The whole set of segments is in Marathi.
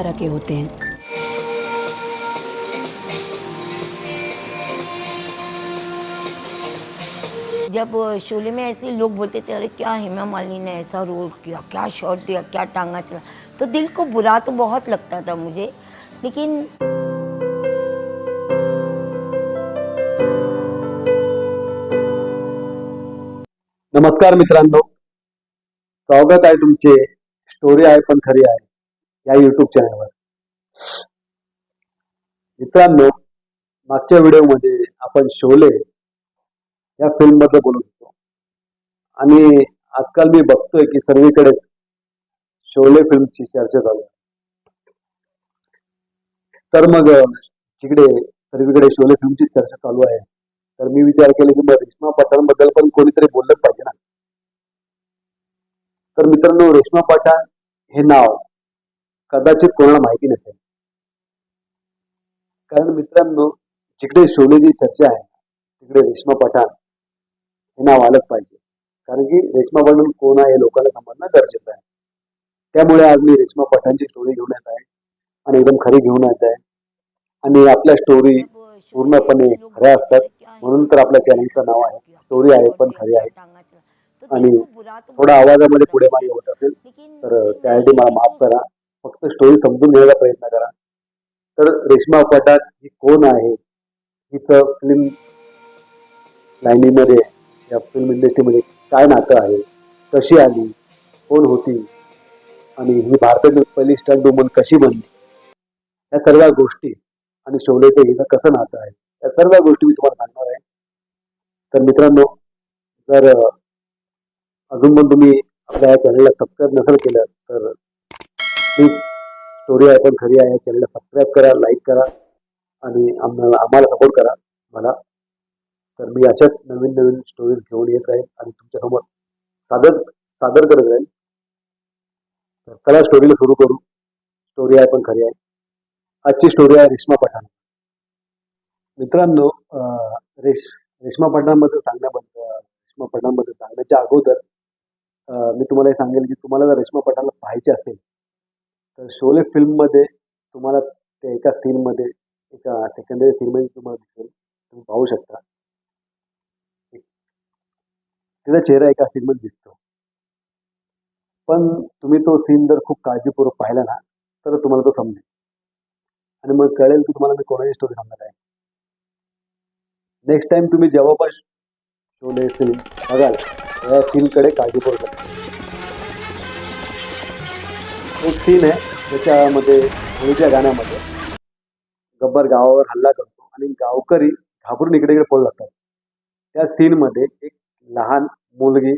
तरह के होते हैं। जब शोले में ऐसे लोग बोलते थे अरे क्या हेमा मालिनी ने ऐसा रोल किया क्या शॉट दिया क्या टांगा चला? तो दिल को बुरा तो बहुत लगता था मुझे लेकिन नमस्कार मित्रांनो। स्वागत आहे तुमचे स्टोरी आहे पण खरी आहे. या युट्यूब चॅनलवर मित्रांनो मागच्या व्हिडिओमध्ये आपण शोले या फिल्मबद्दल बोलत होतो. आणि आजकाल मी बघतोय की सर्वीकडे शोले फिल्मची चर्चा चालू आहे. तर मग जिकडे सर्वीकडे शोले फिल्मची चर्चा चालू आहे तर मी विचार केला की मग रेश्मा पठाणबद्दल पण कोणीतरी बोललंच पाहिजे ना. तर मित्रांनो रेश्मा पठाण हे नाव कदाचित कोणाला माहिती नसेल. कारण मित्रांनो जिकडे शोलेची चर्चा आहे तिकडे रेश्मा पठाण हे नाव आलंच पाहिजे. कारण की रेश्मा पठाण कोण आहे हे लोकांना समजणं गरजेचं आहे. त्यामुळे आज मी रेश्मा पठाणची स्टोरी घेऊन येत आहे आणि एकदम खरी घेऊन येत आहे. आणि आपल्या स्टोरी पूर्णपणे खऱ्या असतात. म्हणून तर आपल्या चॅनलचं नाव आहे. स्टोरी आहे पण खरी आहे. आणि थोडा आवाजामध्ये पुढे मागे होत असेल तर त्यासाठी मला माफ करा. फक्त स्टोरी समजून घेण्याचा प्रयत्न करा. तर रेश्मा पठाण ही कोण आहे हिचं फिल्म लाईनीमध्ये या फिल्म इंडस्ट्रीमध्ये काय नातं आहे कशी आली कोण होती आणि ही भारतातील पहिली स्टंट वुमन कशी बनली या सर्व गोष्टी आणि शोलेचं हिचं कसं नातं आहे या सर्व गोष्टी मी तुम्हाला सांगणार आहे. तर मित्रांनो जर अजून पण तुम्ही आपल्या या चॅनलला सबस्क्राईब नसेल केलं तर ही स्टोरी आहे. पण खरी आहे. चॅनलला सबस्क्राईब करा लाईक करा आणि आम्हाला आम्हाला सपोर्ट करा. मला. तर मी अशाच नवीन नवीन स्टोरीज घेऊन येत राहील आणि तुमच्यासमोर सादर सादर करत राहील. तर चला स्टोरीला सुरू करू. स्टोरी आहे पण खरी आहे. आजची स्टोरी आहे रेश्मा पठाण. मित्रांनो रेश रेश्मा पठाणबद्दल सांगण्याबद्दल रेश्मा पठाणबद्दल सांगण्याच्या अगोदर मी तुम्हाला हे सांगेल की तुम्हाला जर रेश्मा पठाणला पाहायचे असेल तर शोले फिल्ममध्ये तुम्हाला त्या एका सीनमध्ये एका सेकंडरी सीनमध्ये तुम्हाला दिसेल. तुम्ही पाहू शकता. तिचा चेहरा एका सीनमध्ये दिसतो. पण तुम्ही तो सीन जर खूप काळजीपूर्वक पाहिला ना तर तुम्हाला तो समजेल. आणि मग कळेल की तुम्हाला मी कोणाची स्टोरी सांगणार आहे. नेक्स्ट टाइम तुम्ही जेव्हा पण शोले फिल्म बघाल त्या सीनकडे काळजीपूर्वक एक सीन आहे त्याच्यामध्ये होळीच्या गाण्यामध्ये गब्बर गावावर हल्ला करतो आणि गावकरी घाबरून इकडे इकडे पळू लागतात त्या सीनमध्ये एक लहान मुलगी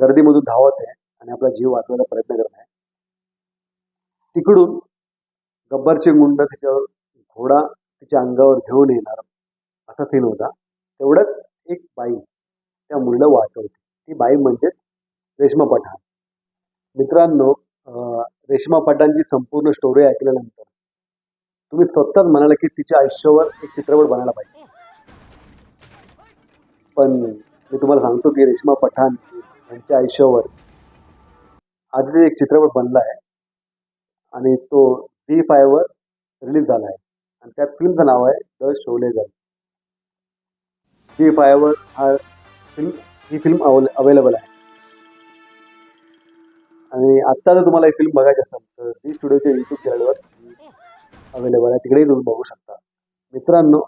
गर्दीमधून धावत आहे आणि आपला जीव वाचवायचा प्रयत्न करत आहे. तिकडून गब्बरचे गुंड तिच्यावर घोडा तिच्या अंगावर घेऊन येणार असा सीन होता. तेवढंच एक बाई त्या मुलीला वाचवते. ती बाई म्हणजे रेश्मा पठाण. मित्रांनो रेशमा रेश्मा पठाणची संपूर्ण स्टोरी ऐकल्यानंतर तुम्ही स्वतःच म्हणाला की तिच्या आयुष्यावर एक चित्रपट बनायला पाहिजे. पण मी तुम्हाला सांगतो की रेश्मा पठाण यांच्या आयुष्यावर आधी एक चित्रपट बनला आहे आणि तो झी फायवर रिलीज झाला आहे आणि त्या फिल्मचं नाव आहे द शोले गर्ल झी फायवर हा फिल्म ही फिल्म अवेलेबल आहे. आणि आत्ता जर तुम्हाला ही फिल्म बघायची असेल तर झी स्टुडिओच्या युट्यूब चॅनलवर अवेलेबल आहे. तिकडेही तुम्ही बघू शकता. मित्रांनो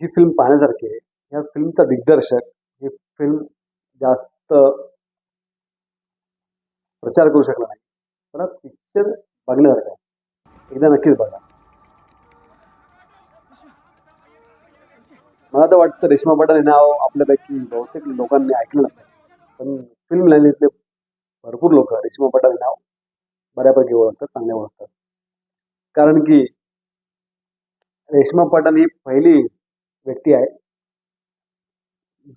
ही फिल्म पाहण्यासारखी आहे. या फिल्मचा दिग्दर्शक ही फिल्म जास्त प्रचार करू शकला नाही. पण पिक्चर बघण्यासारखा आहे. एकदा नक्कीच बघा. मला तर वाटतं रेश्मा पठाण हे नाव आपल्यापैकी बहुतेक लोकांनी ऐकलं नाही पण फिल्म लाईनीतले भरपूर लोक रेश्मा पठाण हे नाव बऱ्यापैकी ओळखतात चांगले ओळखतात. कारण की रेश्मा पठाण ही पहिली व्यक्ती आहे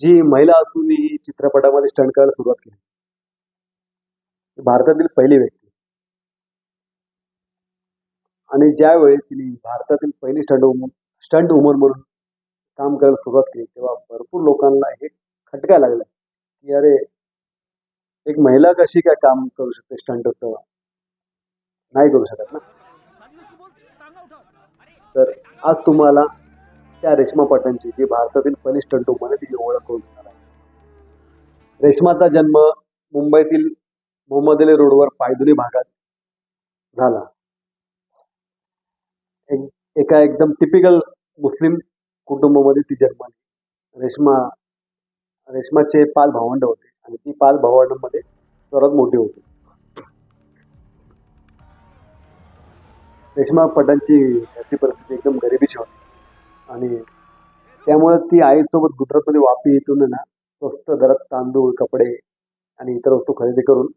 जी महिला असूनही चित्रपटामध्ये स्टंट करायला सुरुवात केली. भारतातील पहिली व्यक्ती. आणि ज्यावेळी तिने भारतातील पहिली स्टंट वुमन स्टंट वुमन म्हणून काम करायला सुरुवात केली तेव्हा भरपूर लोकांना हे खटकायला लागलं की अरे एक महिला कशी काय काम करू शकते? स्टंट होतं नाही करू शकत ना? तर आज तुम्हाला त्या रेश्मा पाटणची जी भारतातील पहिली स्टंट उमाने तिची ओळख करून देणार आहे. रेश्माचा जन्म मुंबईतील मोहम्मद अली रोडवर पायदुली भागात झाला. एक एका एकदम टिपिकल मुस्लिम कुटुंबामध्ये ती जन्मली. रेश्मा रेश्माचे पाच भावंड होते. आणि ती पाच भावांमध्ये सर्वात मोठी होती. रेश्मा पठाणची घरची परिस्थिती एकदम गरिबीची होती. आणि त्यामुळे ती आईसोबत गुजरातमध्ये वापी येथून ना स्वस्त दरात तांदूळ कपडे आणि इतर वस्तू खरेदी करून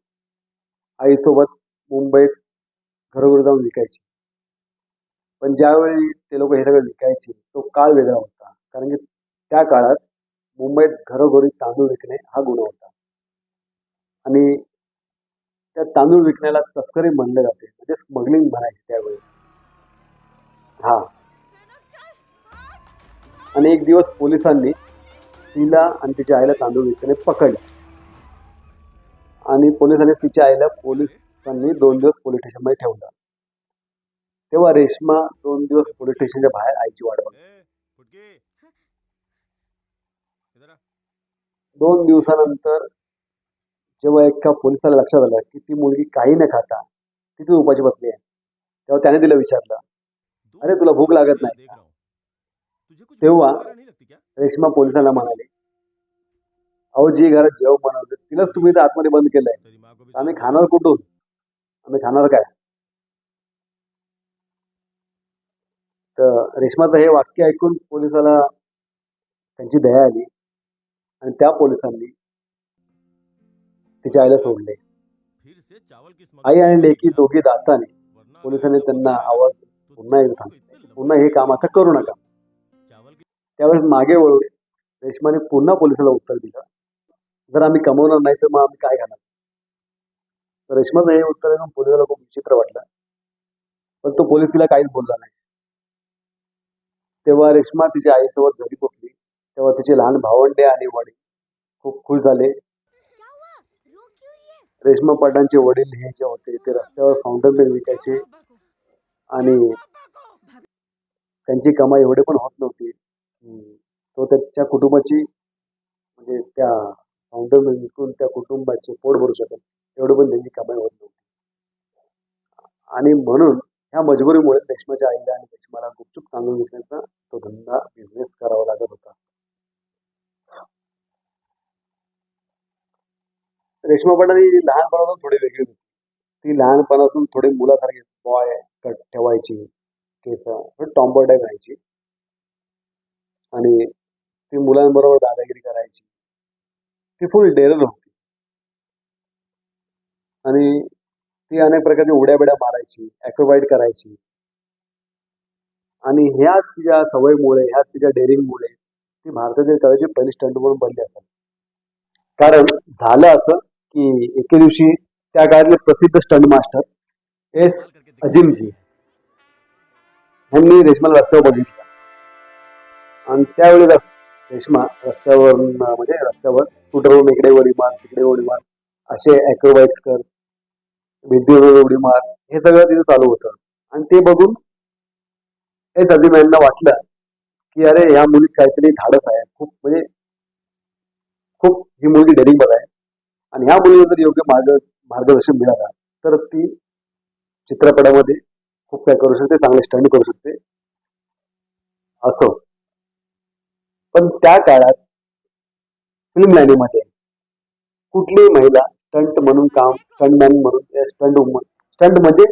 आईसोबत मुंबईत घरोघरी जाऊन विकायची. पण ज्यावेळी ते लोक हे सगळं विकायचे तो काळ वेगळा होता. कारण की त्या काळात मुंबईत घरोघरी तांदूळ विकणे हा गुन्हा होता. आणि त्या तांदूळ विकण्याला तस्करी म्हणले जाते. म्हणजे स्मगलिंग म्हणायचे त्यावेळी. हा. आणि एक दिवस पोलिसांनी तिला आणि तिच्या आईला तांदूळ विकणे पकडले. आणि पोलिसांनी तिच्या आईला पोलिसांनी दोन दिवस पोलीस स्टेशनमध्ये ठेवलं. तेव्हा रेश्मा दोन दिवस पोलीस स्टेशनच्या बाहेर आईची वाट बघ दोन दिवसानंतर जेव्हा एका पोलिसाला लक्षात आलं की ती मुलगी काही न खाता किती उपाशी बसली आहे तेव्हा त्याने तिला विचारलं अरे, तुला भूक लागत नाही तेव्हा- रेशमा रेश्मा पोलिसांना म्हणाले अहो जी घरात जेव बनवते तिलाच तुम्ही तर आतमध्ये बंद केलंय. आम्ही खाणार कुठून? आम्ही खाणार काय? तर रेश्माचं हे वाक्य ऐकून पोलिसाला त्यांची दया आली आणि त्या पोलिसांनी तिच्या आईला सोडले. आई आणि लेकी दोघी दाताने पोलिसांनी त्यांना आवाज पुन्हा एकदा पुन्हा हे काम आता करू नका. त्यावेळेस मागे वळून रेश्माने पुन्हा पोलिसाला उत्तर दिलं. जर आम्ही कमवणार नाही तर मग आम्ही काय घालणार? तर रेश्माचं हे उत्तर ऐकून पोलिसाला खूप विचित्र वाटलं. पण तो पोलीस तिला काहीच बोलला नाही. तेव्हा रेश्मा तिच्या आईसोबत घरी पोचली. तेव्हा तिचे लहान भावंडे आणि वडील खूप खुश झाले. रेश्मा पाटांचे वडील हे जे होते ते रस्त्यावर फाउंटन पेन विकायचे. आणि त्यांची कमाई एवढी पण होत नव्हती. तो त्याच्या कुटुंबाची म्हणजे त्या फाउंडर विकून त्या कुटुंबाचे पोट भरू शकत एवढं पण त्यांची कमाई होत नव्हती. आणि म्हणून ह्या मजबुरीमुळे रेश्माच्या आईला आणि रेश्माला गुपचूप सांगून विकण्याचा तो धंदा बिझनेस करावा लागत होता. रेशमा पठाणी लहानपणापासून थोडी वेगळी होती. ती लहानपणापासून थोडी मुलासारखी बॉय कट ठेवायची केस टॉम्बर टाईप राहायची आणि ती मुलांबरोबर दादागिरी करायची. ती फुल डेरल होती. आणि ती अनेक प्रकारची उड्या बिड्या मारायची ॲक्रोबाईट करायची. आणि ह्याच तिच्या सवयीमुळे ह्याच तिच्या डेअरिंगमुळे ती भारतातील कदाचित पहिली स्टंट म्हणून बनली असतात कारण झालं असं की एके दिवशी त्या काळातले प्रसिद्ध स्टंट मास्टर एस अजिमजी ह्यांनी रेशमाला रस्त्यावर बघितलं. आणि त्यावेळी रेशमा रस्त्यावर म्हणजे रस्त्यावर स्कूटरवरून इकडे उडी मार तिकडे उडी मार असे ऍक्रोबाईक्स कर भिंतीवर उडी मार हे सगळं तिथे चालू होतं. आणि ते बघून एस अजिम यांना वाटलं की अरे ह्या मुलीत काहीतरी धाडस आहे. खूप म्हणजे खूप ही मुलगी बघ आहे आणि ह्या मुलीला जर योग्य मार्ग मार्गदर्शन मिळालं तर ती चित्रपटामध्ये खूप काय करू शकते चांगले स्टंट करू शकते. असं. पण त्या काळात फिल्म लाईनीमध्ये कुठलीही महिला स्टंट म्हणून काम स्टंटमॅन म्हणून स्टंट वुमन स्टंट म्हणजे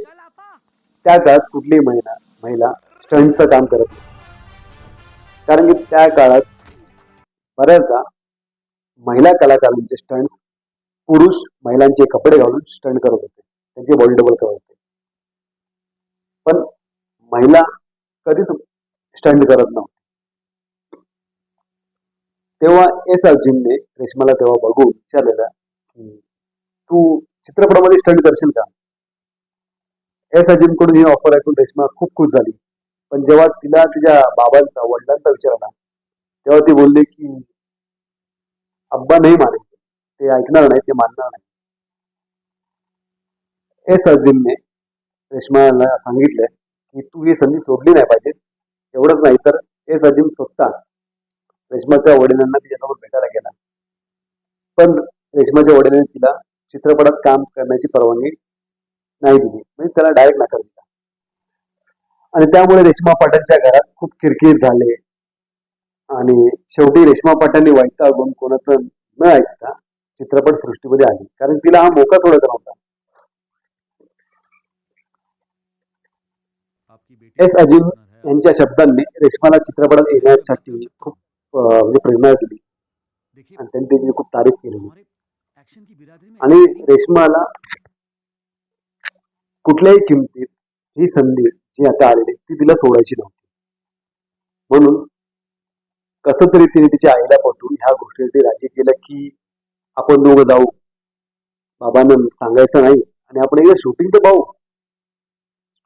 त्या काळात कुठलीही महिला महिला स्टंटचं काम करत नाही. कारण की त्या काळात बऱ्याचदा महिला कलाकारांचे स्टंट पुरुष महिलांचे कपडे घालून स्टंट करत होते. त्यांचे बॉडी डबल करत होते. पण महिला कधीच स्टंट करत नव्हते. तेव्हा एस अर्जुनने रेशमाला तेव्हा बघून विचारलेलं की तू चित्रपटामध्ये स्टंट करशील का? एस अर्जुनकडून ही ऑफर ऐकून रेशमा खूप खुश झाली. पण जेव्हा तिला तिच्या बाबांचा वडिलांचा विचार आला तेव्हा ती बोलली की अब्बा नाही मारे. ते ऐकणार नाही ते मानणार नाही. एस अर्जुनने रेश्माला सांगितलंय की तू ही संधी सोडली नाही पाहिजे एवढंच नाही तर एस अजिम स्वतः रेश्माच्या वडिलांना तिच्यासमोर भेटायला गेला. पण रेश्माच्या वडिलांनी तिला चित्रपटात काम करण्याची परवानगी नाही दिली. म्हणजे त्याला डायरेक्ट नकार दिला. आणि त्यामुळे रेश्मा पाटणच्या घरात खूप किरकिर झाले. आणि शेवटी रेश्मा पाटणनी वैतागून कोणाचं न ऐकता चित्रपट सृष्टीमध्ये आली. कारण तिला हा मोका सोडायचा नव्हता. एस अजिम यांच्या शब्दांनी रेश्माला चित्रपटात येण्यासाठी खूप म्हणजे प्रेरणा दिली. आणि त्यांनी त्याची खूप तारीफ केली. आणि रेश्माला कुठल्याही किमतीत ही संधी जी आता आलेली ती तिला सोडायची नव्हती. म्हणून कसं तरी तिने तिच्या आईला पटवून ह्या गोष्टीसाठी राजी केलं की आपण दोघं जाऊ. बाबांना सांगायचं नाही. आणि आपण एकदा शूटिंग तर पाहू.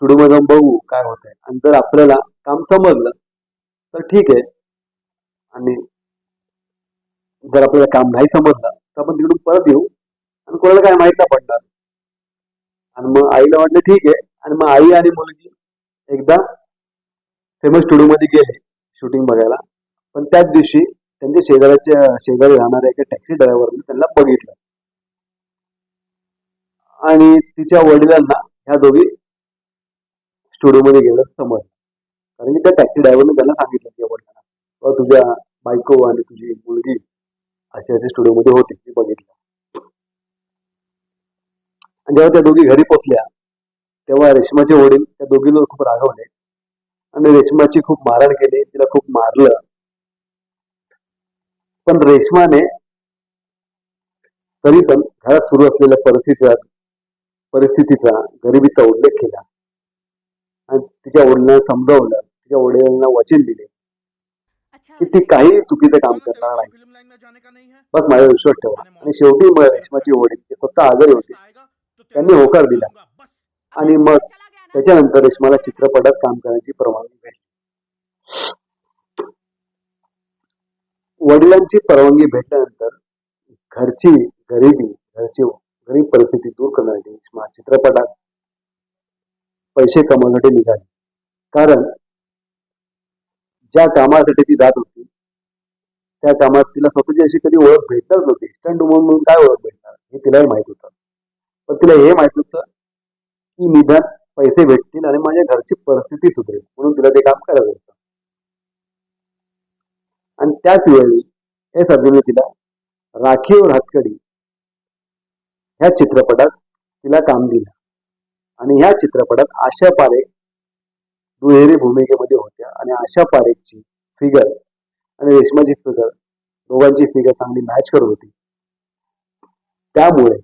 स्टुडिओ जाऊन बघू काय होत आहे आणि जर आपल्याला काम समजलं तर ठीक आहे. आणि जर आपल्याला काम नाही समजलं तर आपण तिकडून परत येऊ. आणि कोणाला काय माहीत नाही पडणार. आणि मग आईला वाटलं ठीक आहे. आणि मग आई आणि मुलगी एकदा फेमस स्टुडिओ मध्ये गेले शूटिंग बघायला. पण त्याच दिवशी त्यांच्या शेजाऱ्याच्या शेजारी राहणाऱ्या एका टॅक्सी ड्रायव्हरने त्यांना बघितलं. आणि तिच्या वडिलांना ह्या दोघी स्टुडिओमध्ये गेलं समज कारण की त्या टॅक्सी ड्रायव्हरने त्यांना सांगितलं की वडिलांना तुझ्या बायको आणि तुझी मुलगी असे असे स्टुडिओमध्ये होती होते मी बघितलं. आणि जेव्हा त्या दोघी घरी पोचल्या तेव्हा रेशमाचे वडील त्या दोघींना खूप रागवले. आणि रेशमाची खूप मारहाण केली तिला खूप मारलं. पण रेशमाने तरी पण घरात सुरू असलेल्या परिस्थितीचा परिस्थितीचा गरिबीचा उल्लेख केला. आणि तिच्या वडिलांना समजावलं तिच्या वडिलांना वचन दिले की ती काही चुकीचं काम करणार नाही. बस माझ्यावर विश्वास ठेवा. आणि शेवटी मग रेशमाची वडील ते स्वतः आजारी होते त्यांनी होकार दिला. आणि मग त्याच्यानंतर रेशमाला चित्रपटात काम करण्याची परवानगी भेटली. वडिलांची परवानगी भेटल्यानंतर घरची गरिबी घरची गरीब परिस्थिती दूर करण्यासाठी चित्रपटात पैसे कमवण्यासाठी निघाली. कारण ज्या कामासाठी ती जात होती त्या कामात तिला स्वतःची अशी कधी ओळख भेटणार नव्हती. स्टंट म्हणून काय ओळख भेटणार? हे तिलाही माहीत होतं. पण तिला हे माहीत होतं की निदान पैसे भेटतील आणि माझ्या घरची परिस्थिती सुधरेल म्हणून तिला ते काम करायचं होतं. आणि त्याच वेळी हे सर्जूने तिला राखीव हातकडी ह्या चित्रपटात तिला काम दिलं. आणि ह्या चित्रपटात आशा पारेख दुहेरी भूमिकेमध्ये होत्या. आणि आशा पारेखची फिगर आणि रेशमाची फिगर दोघांची फिगर चांगली मॅच करत होती. त्यामुळे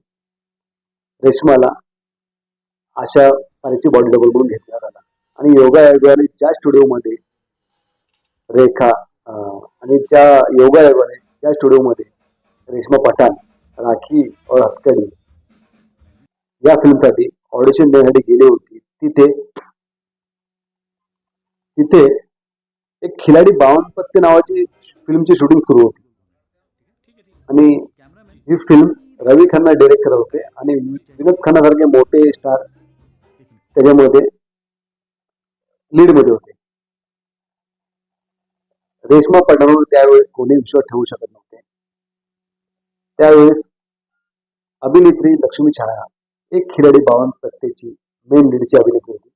रेशमाला आशा पारेखची बॉडी डबल म्हणून घेतला आला आणि योगा योगाने ज्या स्टुडिओमध्ये रेखा आणि ज्या योगा आयोगाने ज्या स्टुडिओमध्ये रेश्मा पठाण राखी और हतकडी या फिल्मसाठी ऑडिशन देण्यासाठी गेली होती. तिथे तिथे एक खिलाडी बावन पत्ते नावाची फिल्मची शूटिंग सुरू होती. आणि ही फिल्म रवी खन्ना डिरेक्ट करत होते आणि विनोद खन्ना सारखे मोठे स्टार त्याच्यामध्ये लीडमध्ये होते. रेश्मा पठाणवर त्यावेळेस कोणी विश्वास ठेवू शकत नव्हते. त्यावेळेस अभिनेत्री लक्ष्मी छाया एक खिलाडी बावन पत्तेची मेन लीडची अभिनेत्री होती.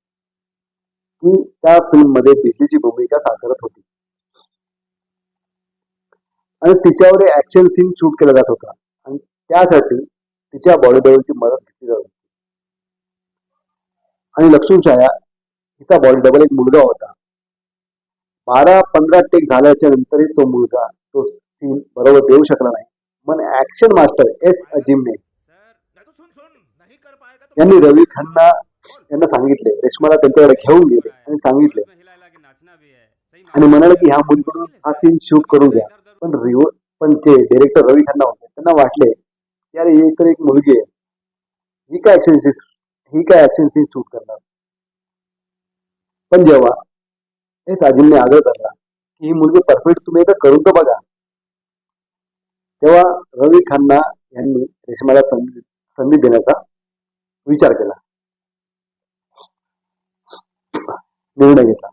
ती त्या फिल्ममध्ये बिजलीची भूमिका साकारत होती. आणि तिच्यावर ऍक्शन सीन शूट केला जात होता. आणि त्यासाठी तिच्या बॉडी मदत घेतली जात होती. आणि लक्ष्मी छाया तिचा बॉडी डबल एक मुलगा होता. बारा पंधरा टेक झाल्याच्या नंतरही तो मुलगा तो सीन बरोबर देऊ शकला नाही. मग ऍक्शन मास्टर एस अजिमने यांनी रवी खन्ना यांना सांगितले. रेश्माला त्यांच्याकडे घेऊन गेले आणि सांगितले. आणि म्हणाले की ह्या मुलीकडून हा सीन शूट करून घ्या. पण रिव पण ते डिरेक्टर रवी खन्ना होते त्यांना वाटले की अरे ही तर एक मुलगी आहे. ही काय ऍक्शन ही काय ऍक्शन सीन शूट करणार? पण जेव्हा हे आजींनी आग्रह धरला की ही मुलगी परफेक्ट तुम्ही एकदा करून तर बघा. तेव्हा रवी खान्ना यांनी रेशमाला संधी संधी देण्याचा विचार केला. निर्णय घेतला.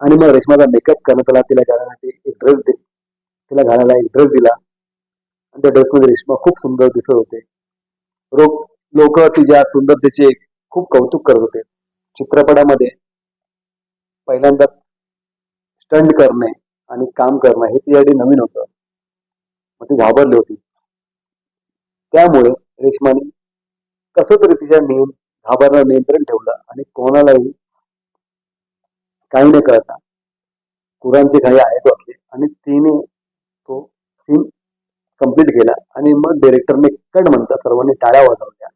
आणि मग रेशमाचा मेकअप करण्यात आला तिला घालण्यासाठी एक ड्रेस दे तिला घालायला एक ड्रेस दिला. आणि त्या ड्रेसमध्ये रेशमा खूप सुंदर दिसत होते. रोग लोक तिच्या सुंदरतेचे खूप कौतुक करत होते. चित्रपटामध्ये पहिल्यांदा स्टंट करणे आणि काम करणं हे तिच्यासाठी नवीन होतं. मग ती घाबरली होती. त्यामुळे रेशमाने कसं तरी तिच्या नियम घाबरणं नियंत्रण ठेवलं आणि कोणालाही काही न कळता कुरांचे काही आहेत वाटले आणि तिने तो सीन कंप्लीट केला आणि मग डिरेक्टरने कट म्हणता सर्वांनी टाळ्या वाजवल्या.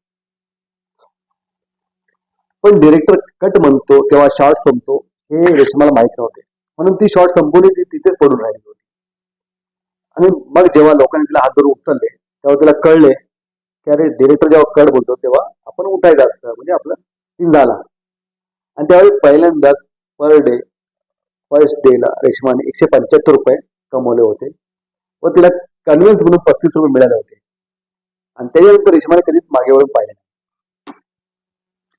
पण डिरेक्टर कट म्हणतो तेव्हा शॉर्ट संपतो हे रेशमाला माहीत नव्हते. म्हणून ती शॉर्ट संपवली ती तिथेच पडून राहिली होती. आणि मग जेव्हा लोकांनी तिला हात धरून उचलले तेव्हा तिला कळले की अरे डिरेक्टर जेव्हा कट बोलतो तेव्हा आपण उठायचं असतं म्हणजे आपलं सीन झाला. आणि त्यावेळी पहिल्यांदाच पर डे फर्स्ट डेला रेशमाने एकशे पंच्याहत्तर रुपये कमवले होते. व तिला कन्व्हिन्स म्हणून पस्तीस रुपये मिळाले होते. आणि त्याच्यानंतर रेशमाने कधीच मागे वळून पाहिले नाही.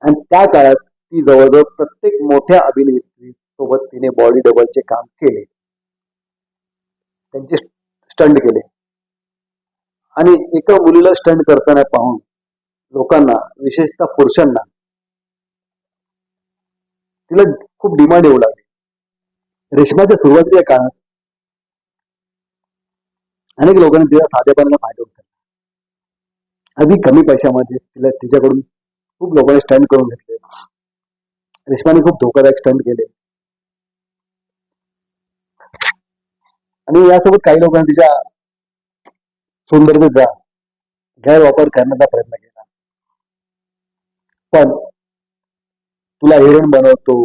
आणि त्या काळात ती जवळजवळ प्रत्येक मोठ्या अभिनेत्री सोबत तिने बॉडी डबलचे काम केले. त्यांचे स्टंट केले. आणि एका मुलीला स्टंट करताना पाहून लोकांना विशेषतः पुरुषांना तिला खूप डिमांड येऊ लागली. रेशमाच्या सुरुवातीच्या काळात अनेक लोकांनी तिला साधेपणाला फायदा उचलला अगदी कमी पैशामध्ये तिला तिच्याकडून खूप लोकांनी स्टंट करून घेतले. रेशमाने खूप धोकादायक स्टंट केले. आणि यासोबत काही लोकांनी तिच्या सौंदर्याचा गैरवापर करण्याचा प्रयत्न केला. पण तुला हिरण बनवतो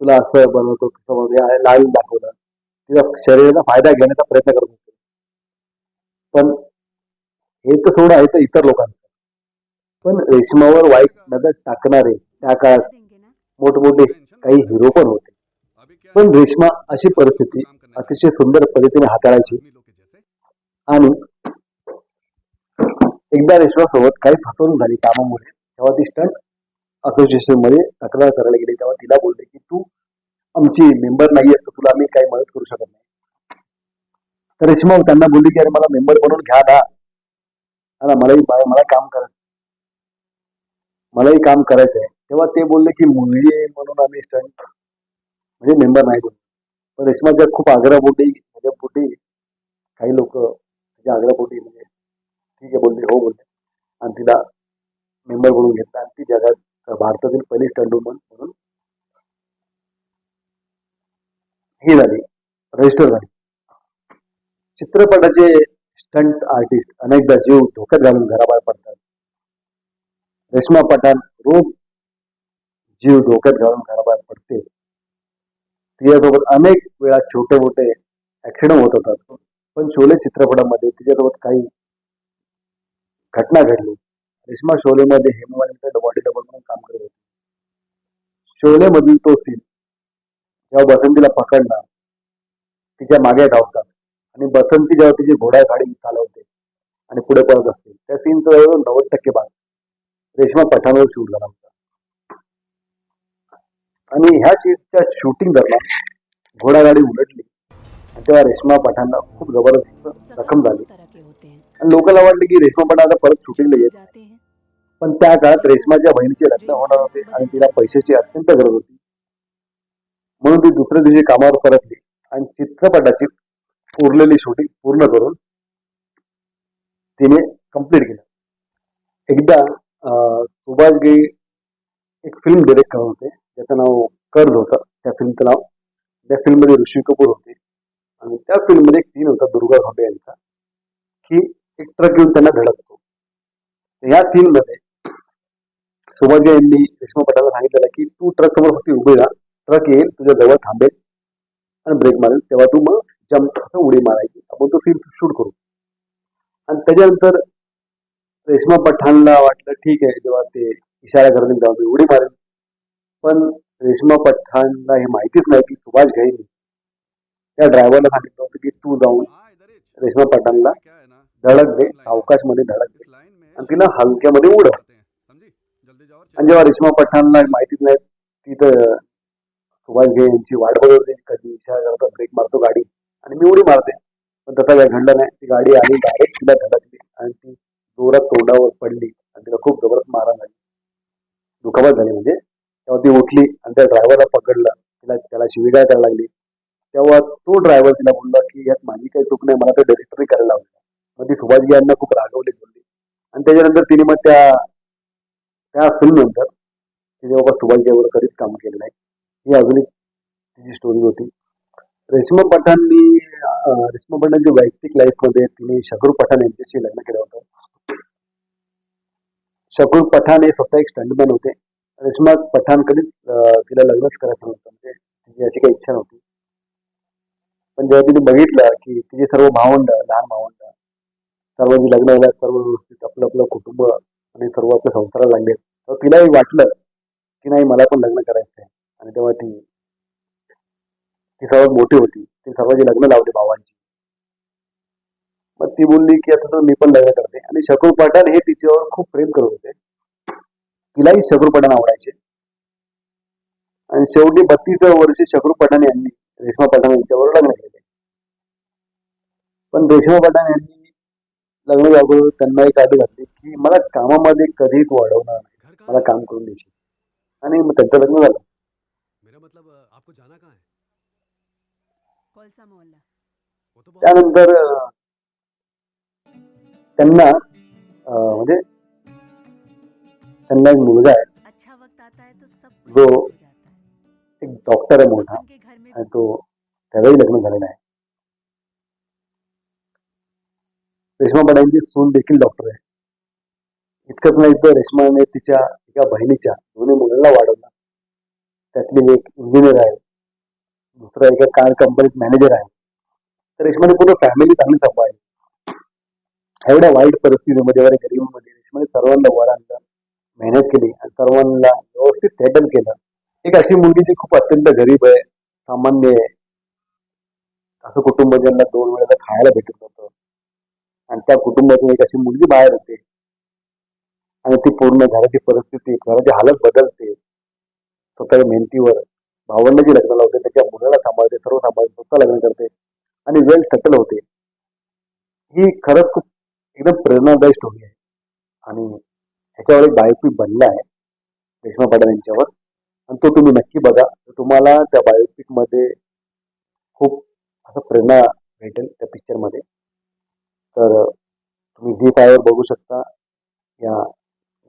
तुला असं बनवतो तसं बनवतो लाल दाखवलं. तिच्या शरीराचा फायदा घेण्याचा प्रयत्न करत होते. पण हे तर थोडं आहे तर इतर लोकांचं. पण रेशमावर वाईट नजर टाकणारे त्या काळात मोठमोठे काही हिरो पण होते. पण रेशमा अशी परिस्थिती अतिशय सुंदर पद्धतीने हाताळायची. आणि एकदा रेशमा सोबत काही फसवणूक झाली कामामुळे तेव्हा ती स्टंट असोसिएशनमध्ये तक्रार करायला गेली. तेव्हा तिला बोलले की तू आमची मेंबर नाही तर तुला आम्ही काही मदत करू शकत नाही. तर रेशमा त्यांना बोलली की अरे मला मेंबर बनवून घ्या ना. मलाही मला मला काम करत मलाही काम करायचं आहे तेव्हा ते बोलले की मुलगी आहे म्हणून आम्ही स्टंट म्हणजे मेंबर नाही बोलतो पण रेशमाच्या खूप आग्रहपोटी माझ्या पोटी काही लोक म्हणजे आग्रहपोटी म्हणजे ठीक आहे बोलले हो बोलले. आणि तिला मेंबर म्हणून घेतला. आणि ती जगात भारतातील पहिली स्टंट वुमन म्हणून ही झाली. रजिस्टर झाली. चित्रपटाचे स्टंट आर्टिस्ट अनेकदा जीव धोक्यात घालून घराबाहेर पडतात. रेश्मा पठाण रोज जीव धोक्यात घालून घराबाहेर पडते. तिच्यासोबत अनेक वेळा छोटे मोठे ऍक्सिडेंट होत होतात. पण शोले चित्रपटामध्ये तिच्यासोबत काही घटना घडली. रेश्मा शोलेमध्ये हेममालिनीचा बॉडी डबल म्हणून काम करत होती. शोलेमधील तो सीन जेव्हा बसंतीला पकडला तिच्यामागे धावतात आणि बसंती जेव्हा तिची घोडा गाडी चालवते आणि पुढे पळत असते. त्या सीनचा जवळजवळ नव्वद टक्के भाग रेश्मा पठाणवर शूट झाला होता. आणि ह्या सीनच्या शूटिंग दरम्यान घोडागाडी उलटली. आणि तेव्हा रेश्मा पठाणला खूप जबरदस्त जखम झाली. आणि लोकांना वाटलं की रेश्मा पठाण आता परत शूटिंगला येत पण त्या काळात रेशमाच्या बहिणीचे लग्न होणार होते आणि तिला पैशाची अत्यंत गरज होती. म्हणून ती दुसऱ्या दिवशी कामावर परतली आणि चित्रपटाची उरलेली शूटिंग पूर्ण करून तिने कंप्लीट केलं. एकदा सुभाष गे एक फिल्म डिरेक्ट करत होते. ज्याचं नाव कर्ज होतं. त्या फिल्मचं नाव त्या फिल्ममध्ये ऋषी कपूर होते. आणि त्या फिल्ममध्ये एक सीन होता दुर्गा भाबे यांचा की एक ट्रक घेऊन त्यांना धडकतो. या सीनमध्ये सुभाष गे यांनी रेश्मा पटाला सांगितलेलं की तू ट्रक समोर फक्त उभी राहा. ट्रक येईल तुझ्या जवळ थांबेल आणि ब्रेक मारेल. तेव्हा तू मग जम्प उडी मारायची. आपण तो सीन शूट करू. आणि त्याच्यानंतर रेश्मा पठाणला वाटलं ठीक आहे जेव्हा ते इशारा करतील तेव्हा मी उडी मारेल पण रेश्मा पठाणला हे माहितीच नाही की सुभाष घाईने त्या ड्रायव्हरला सांगितलं होतं की तू जाऊन रेश्मा पठाणला धडक दे अवकाशमध्ये धडक दे. आणि तिला हलक्यामध्ये उडव. आणि जेव्हा रेश्मा पठाणला माहितीच नाही तिथं सुभाष घे यांची वाट बघते कधी इशारा करता ब्रेक मारतो गाडी आणि मी उडी मारते. पण तसा काही घडलं नाही. ती गाडी आली डायरेक्ट तिला जोरात तोंडावर पडली आणि तिला खूप जबरदस्त मारा झाली. दुखापत झाली म्हणजे. तेव्हा ती उठली आणि त्या ड्रायव्हरला पकडलं. तिला त्याला शिवीगाळ करायला लागली. तेव्हा तो ड्रायव्हर तिला बोलला की यात माझी काही चूक नाही. मला तर डिरेक्टरी करायला लावली मग ती सुभाषजी यांना खूप रागवली बोलली. आणि त्याच्यानंतर तिने मग त्या त्या फिल्म नंतर तिने बाबा सुभाषजीवर कधीच काम केलं नाही. ही अजून एक तिची स्टोरी होती. रेश्मा पठाणनी अं, रेश्मा पठाणच्या वैयक्तिक लाईफमध्ये तिने शकरू पठाण यांच्याशी लग्न केलं होतं. शकूर पठाण हे फक्त एक स्टंटमॅन होते. रेश्मा पठाण कधीच तिला लग्नच करायचं नव्हतं. म्हणजे तिची याची काही इच्छा नव्हती. पण जेव्हा तिने बघितलं की तिचे सर्व भावंड लहान भावंड सर्वांची लग्न झाल्या सर्व व्यवस्थित आपलं आपलं कुटुंब आणि सर्व आपल्या संसाराला लागले तर तिलाही वाटलं की नाही मला पण लग्न करायचं आहे. आणि तेव्हा ती ती सर्वात मोठी होती. ती सर्वांची लग्न लावली भावांची मग ती बोलली की आता तर मी पण लग्न करते. आणि शकूर पठाण हे तिच्यावर खूप प्रेम करत होते. तिलाही शकूर पठाण आवडायचे. आणि शेवटी बत्तीस वर्षी शकूर पठाण यांनी रेश्मा पठाण यांच्यावर लग्न केले. पण रेश्मा पठाण यांनी लग्न अगोदर त्यांना एक अट घातली की मला कामामध्ये कधीच वाढवणार नाही. मला? काम करून द्यायची आणि मग त्यांचं लग्न झालं. मेरा त्यांना म्हणजे त्यांना एक मुलगा आहे. है जो- एक डॉक्टर आहे मोठा आणि तो त्यालाही लग्न झालेला आहे. रेश्मा पडांची सून देखील डॉक्टर आहे. इतकंच नाही तर रेश्माने तिच्या एका बहिणीच्या दोन्ही मुलांना वाढवलं. त्यातली एक इंजिनियर आहे. दुसरा एका कार कंपनीत मॅनेजर आहे. तर रेश्माने पूर्ण फॅमिली चांगली सांभाळली. एवढ्या वाईट परिस्थितीमध्ये एवढ्या गरिबीमध्ये रेशमाने सर्वांना वर आणलं मेहनत केली आणि सर्वांना व्यवस्थित सेटल केलं. एक अशी मुलगी जी खूप अत्यंत गरीब आहे सामान्य आहे. असं कुटुंब ज्यांना दोन वेळेला खायला भेटत होतं आणि त्या कुटुंबातून एक अशी मुलगी बाहेर होते आणि ती पूर्ण घराची परिस्थिती घराची हालत बदलते. स्वतःच्या मेहनतीवर भावंडाची लग्न लावते त्याच्या मुलाला सांभाळते सर्व सांभाळते स्वतः लग्न करते आणि वेल सेटल होते. ही खरंच खूप एकदम प्रेरणादायी स्टोरी आहे. आणि ह्याच्यावर एक बायोपिक बनला आहे रेश्मा पाटील यांच्यावर. आणि तो तुम्ही नक्की बघा. तुम्हाला त्या बायोपिकमध्ये खूप असं प्रेरणा भेटेल त्या पिक्चरमध्ये तर तुम्ही झी फायवर बघू शकता. या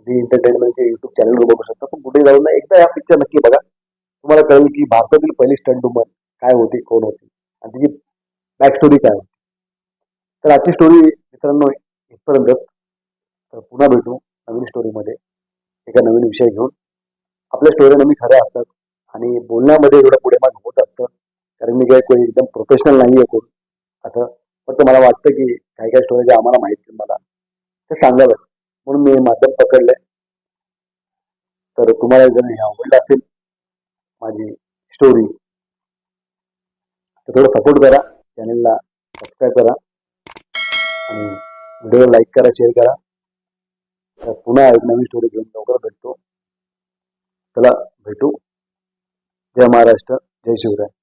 झी एंटरटेनमेंटच्या युट्यूब चॅनलवर बघू शकता. पण कुठे जाऊन एकदा या पिक्चर नक्की बघा. तुम्हाला कळेल की भारतातील पहिली स्टंट वुमन काय होती कोण होती? आणि तिची बॅक स्टोरी काय होती? तर आजची स्टोरी मित्रांनो इथपर्यंत तर पुन्हा भेटू नवीन स्टोरीमध्ये एका नवीन विषय घेऊन. आपल्या स्टोरी नेहमी खऱ्या असतात आणि बोलण्यामध्ये एवढं पुढे माग होत असतं कारण मी काय कोणी एकदम प्रोफेशनल नाही आहे कोण. असं फक्त मला वाटतं की काही काही स्टोरी ज्या आम्हाला माहिती मला ते सांगावं. म्हणून मी माध्यम पकडलंय. तर तुम्हाला जर हे आवडलं असेल माझी स्टोरी तर थोडं सपोर्ट करा. चॅनलला सबस्क्राईब करा. आणि व्हिडिओ लाईक करा शेअर करा. तर पुन्हा एक नवीन स्टोरी घेऊन लवकर भेटतो. चला भेटू. जय महाराष्ट्र जय शिवराय.